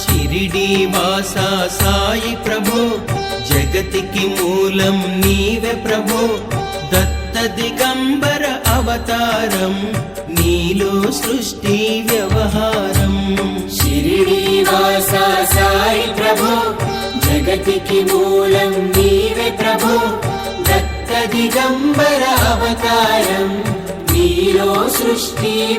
షిరిడి వాసా సాయి ప్రభో జగతికి మూలం నీవే ప్రభో. దత్త దిగంబర అవతారం నీలో సృష్టి వ్యవహారం. షిరిడి వాస సాయి ప్రభు జగతికి మూలం నీవే ప్రభు. దత్త దిగంబర అవతారం నీలో సృష్టి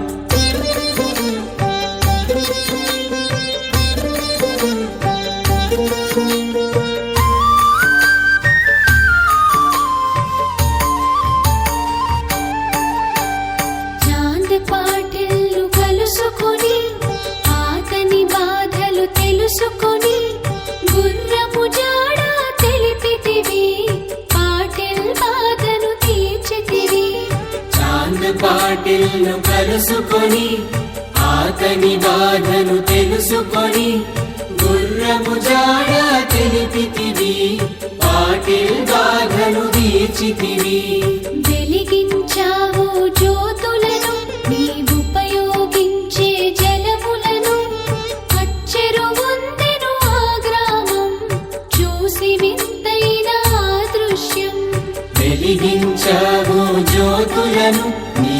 పాటిల్ను కలుసుకొని ఆతని బాధను తెలుసుకొని గుర్రము జాడ తెలిపితివి పాటిల్ బాధను తీర్చితివి. వెలిగించావు జ్యోతులను నీవుపయోగించే జలములను ఆ గ్రామం చూసి వింతైన దృశ్యం. వెలిగించావు జ్యోతులను నీ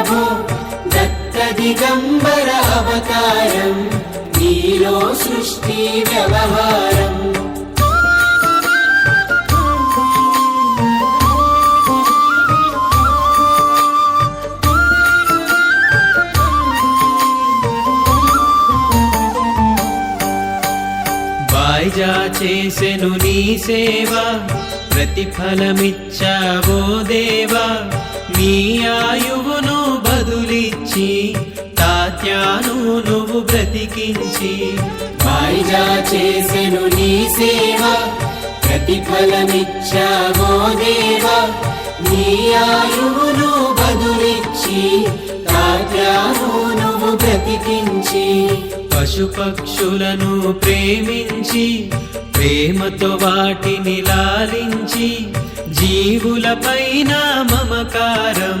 ప్రభు దత్త దిగంబర అవతారం నీలో సృష్టి వ్యవహారం. బాయ్జా చేసెను నీ సేవ ప్రతిఫలమిచ్చావో దేవా నీ ఆయువును బదులిచ్చి తాత్యాను నువ్వు బ్రతికించి. వాయిదా చేసెను నీ సేవ ప్రతిఫలమిచ్చావో దేవా. నీ ఆయువును బదులిచ్చి తాత్యాను నువ్వు బ్రతికించి. పశుపక్షులను ప్రేమించి ప్రేమతో వాటిని లాలించి జీవులపైన మమకారం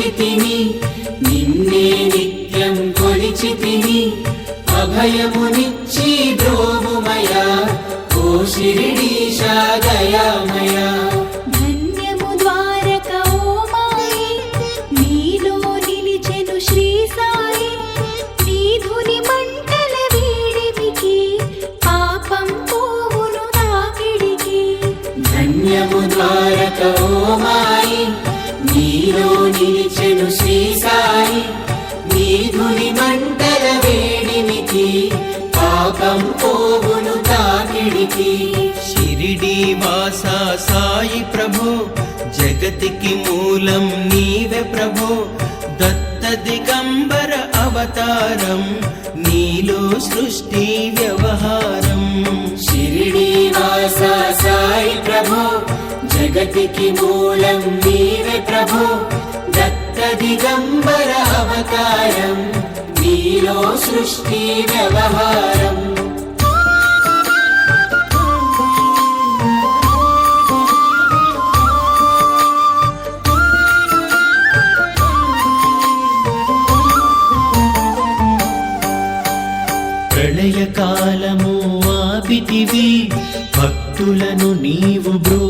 నిలిచితిని నిన్నే నిత్యం కొలిచితిని అభయమునిచ్చి ద్రోముమయా ఓ శిరిడీశా దయామయా ధన్యము ద్వారక ఓ మాయి నీలో నిలిచెను శ్రీ సాయి నీ ధుని మంటల వేడిమికి పాపం పోవును తాకిడికి. షిరిడి వాస సాయి ప్రభు జగతికి మూలం నీవే ప్రభు. దత్త దిగంబర అవతారం నీలో సృష్టి వ్యవహారం. షిరిడి వాస సాయి ప్రభు జగతికి మూలం నీవే ప్రభు. దత్త దిగంబర అవతారం నీలో సృష్టి వ్యవహారం. ప్రళయకాలము ఆపితివి భక్తులను నీవు బ్రూ